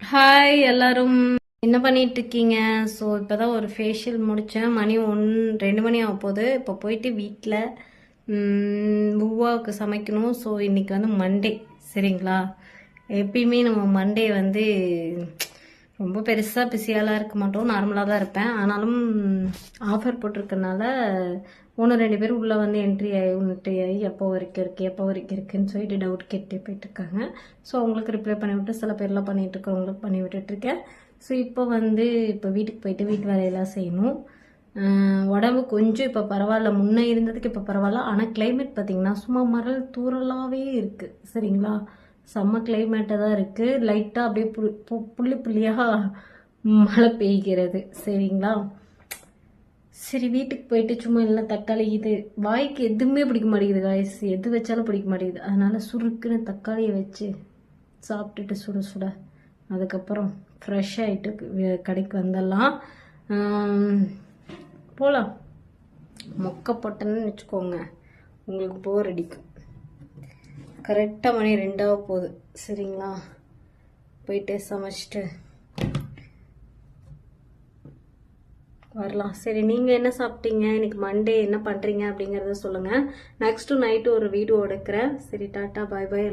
Hi எல்லாரும். என்ன பண்ணிட்டு இருக்கீங்க ஸோ இப்போதான் ஒரு ஃபேஷியல் முடித்தேன் மணி ஒன் ரெண்டு மணி ஆக போகுது. இப்போ போயிட்டு வீட்டில் பூவாவுக்கு சமைக்கணும். ஸோ இன்னைக்கு வந்து மண்டே சரிங்களா? எப்பயுமே நம்ம மண்டே வந்து ரொம்ப பெருசாக பிஸியாலாம் இருக்க மாட்டோம். நார்மலாக தான் இருப்பேன். ஆனாலும் ஆஃபர் போட்டிருக்கனால ஒன்று ரெண்டு பேர் உள்ளே வந்து என்ட்ரி ஆகி என்ட்ரி ஆகி எப்போ வரைக்கும் இருக்குது எப்போ வரைக்கும் இருக்குதுன்னு சொல்லிட்டு டவுட் கேட்டு போயிட்டுருக்காங்க. ஸோ அவங்களுக்கு ரிப்ளை பண்ணி விட்டு சில பேர்லாம் பண்ணிகிட்டு இருக்கிறவங்களுக்கு பண்ணி விட்டுட்ருக்கேன் ஸோ இப்போ வந்து இப்போ வீட்டுக்கு போயிட்டு வீட்டு வேலையெல்லாம் செய்யணும். உடம்பு கொஞ்சம் இப்போ பரவாயில்ல. முன்னே இருந்ததுக்கு இப்போ பரவாயில்ல. ஆனால் கிளைமேட் பார்த்திங்கன்னா சும்மா மரல் தூறலாகவே இருக்குது சரிங்களா? செம்ம கிளைமேட்டாக தான் இருக்குது லைட்டாக அப்படியே புளி பு- புள்ளி புள்ளியாக மழை பெய்கிறது. சரிங்களா? சரி வீட்டுக்கு போயிட்டு சும்மா இல்லை தக்காளி இது வாய்க்கு எதுவுமே பிடிக்க மாட்டேங்குது காய்ஸ் எது வச்சாலும் பிடிக்க மாட்டேங்குது. அதனால் சுருக்குன்னு தக்காளியை வச்சு சாப்பிட்டுட்டு சுட சுட. அதுக்கப்புறம் ஃப்ரெஷ் ஆகிட்டு கடைக்கு வந்துடலாம். போகலாம் மொக்க போட்டேன்னு வச்சுக்கோங்க. உங்களுக்கு போர் அடிக்கும். கரெக்டாக மணி ரெண்டாக போகுது. சரிங்களா? போயிட்டு சமைச்சிட்டு வரலாம். சரி நீங்கள் என்ன சாப்பிட்டீங்க? இன்னைக்கு மண்டே என்ன பண்ணுறீங்க அப்படிங்கிறத சொல்லுங்கள் நெக்ஸ்ட்டு நைட்டு ஒரு வீடியோ எடுக்கிறேன் சரி டாட்டா பாய் பாய்